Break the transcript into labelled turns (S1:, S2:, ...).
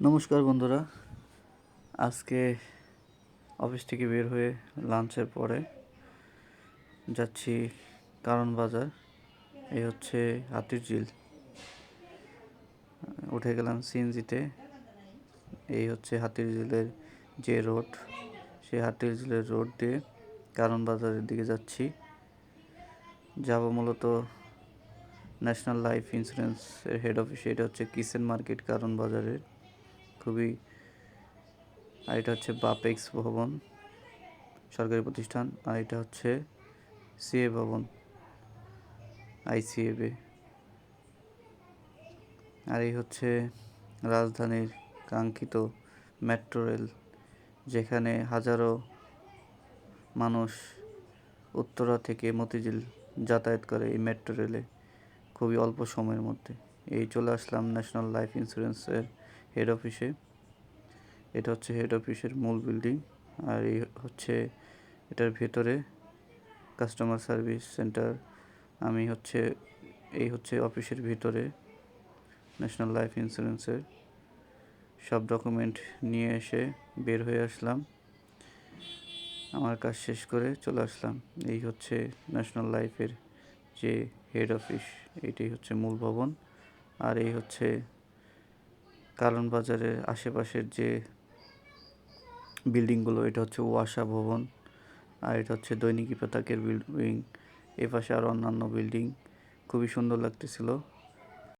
S1: নমস্কার বন্ধুরা। আজকে অফিস থেকে বের হয়ে লাঞ্চের পরে যাচ্ছি কারণ বাজার। এই হচ্ছে হাতির ঝিল। উঠে গেলাম সিএনজিতে। এই হচ্ছে হাতির ঝিলের যে রোড, সেই হাতির ঝিলের রোড দিয়ে কারণ বাজারের দিকে যাচ্ছি। যাব মূলত ন্যাশনাল লাইফ ইন্স্যুরেন্সের হেড অফিস, এটা হচ্ছে কিচেন মার্কেট কারণ বাজারের। খুবই, আর এটা হচ্ছে বাপেক্স ভবন, সরকারি প্রতিষ্ঠান, আর এটা হচ্ছে সিএ ভবন আইসিএবে আর এই হচ্ছে রাজধানীর কাঙ্ক্ষিত মেট্রো রেল, যেখানে হাজারো মানুষ উত্তরা থেকে মতিঝিল যাতায়াত করে এই মেট্রো রেলে, খুবই অল্প সময়ের মধ্যে। এই চলে আসলাম ন্যাশনাল লাইফ ইন্স্যুরেন্সের হেড অফিসে এটা হচ্ছে হেড অফিসের মূল বিল্ডিং আর এই হচ্ছে এটার ভেতরে কাস্টমার সার্ভিস সেন্টার আমি হচ্ছে, এই হচ্ছে অফিসের ভিতরে ন্যাশনাল লাইফ ইন্স্যুরেন্সের সব ডকুমেন্ট নিয়ে এসে বের হয়ে আসলাম। আমার কাজ শেষ করে চলে আসলাম। এই হচ্ছে ন্যাশনাল লাইফের যে হেড অফিস এটাই হচ্ছে মূল ভবন। আর এই হচ্ছে কারণ বাজারের আশেপাশের যে বিল্ডিংগুলো, এটা হচ্ছে ওয়াসা ভবন আর এটা হচ্ছে দৈনিকী পতাকের বিল্ডিং। এ পাশে আরও অন্যান্য বিল্ডিং। খুবই সুন্দর লাগতেছিল।